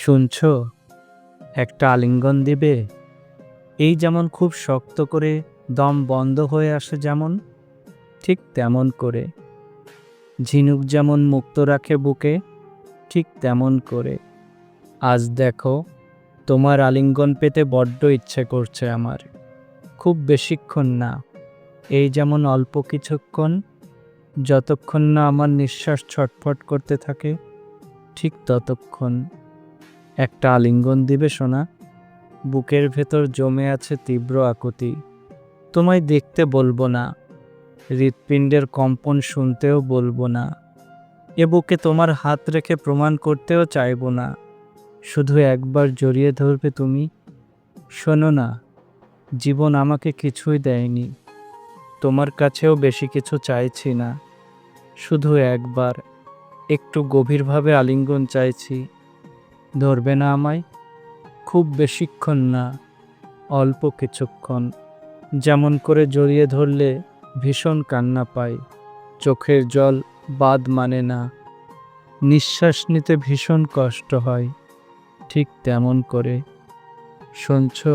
শুনছ? একটা আলিঙ্গন দিবে। এই যেমন খুব শক্ত করে দম বন্ধ হয়ে আসে যেমন, ঠিক তেমন করে। ঝিনুক যেমন মুক্ত রাখে বুকে, ঠিক তেমন করে। আজ দেখো, তোমার আলিঙ্গন পেতে বড্ড ইচ্ছে করছে আমার। খুব বেশিক্ষণ না, এই যেমন অল্প কিছুক্ষণ, যতক্ষণ না আমার নিঃশ্বাস ছটফট করতে থাকে, ঠিক ততক্ষণ। একটা আলিঙ্গন দিবে সোনা। বুকের ভেতর জমে আছে তীব্র আকুতি। তোমায় দেখতে বলব না। হৃৎপিণ্ডের কম্পন শুনতেও বলব না। এ বুকে তোমার হাত রেখে প্রমাণ করতেও চাইব না। শুধু একবার জড়িয়ে ধরবে তুমি। শোনো না, জীবন আমাকে কিছুই দেয়নি। তোমার কাছেও বেশি কিছু চাইছি না। শুধু একবার, একটু গভীরভাবে আলিঙ্গন চাইছি। ধরবে না আমায়। খুব বেশিক্ষণ না, অল্প কিছুক্ষণ। যেমন করে জড়িয়ে ধরলে ভীষণ কান্না পাই চোখের জল বাদ মানে না। নিঃশ্বাস নিতে ভীষণ কষ্ট হয়, ঠিক তেমন করে। শুনছ?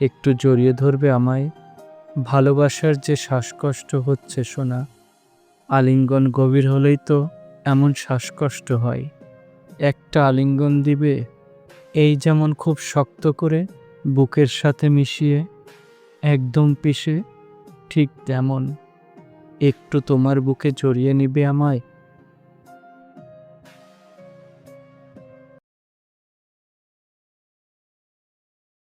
একটু জড়িয়ে ধরবে আমায়। ভালোবাসার যে শ্বাসকষ্ট হচ্ছে শোনা আলিঙ্গন গভীর হলেই তো এমন শ্বাসকষ্ট হয়। একটা আলিঙ্গন দিবে, এই যেমন খুব শক্ত করে বুকের সাথে মিশিয়ে একদম পিষে, ঠিক তেমন। একটু তোমার বুকে জড়িয়ে নিবে আমায়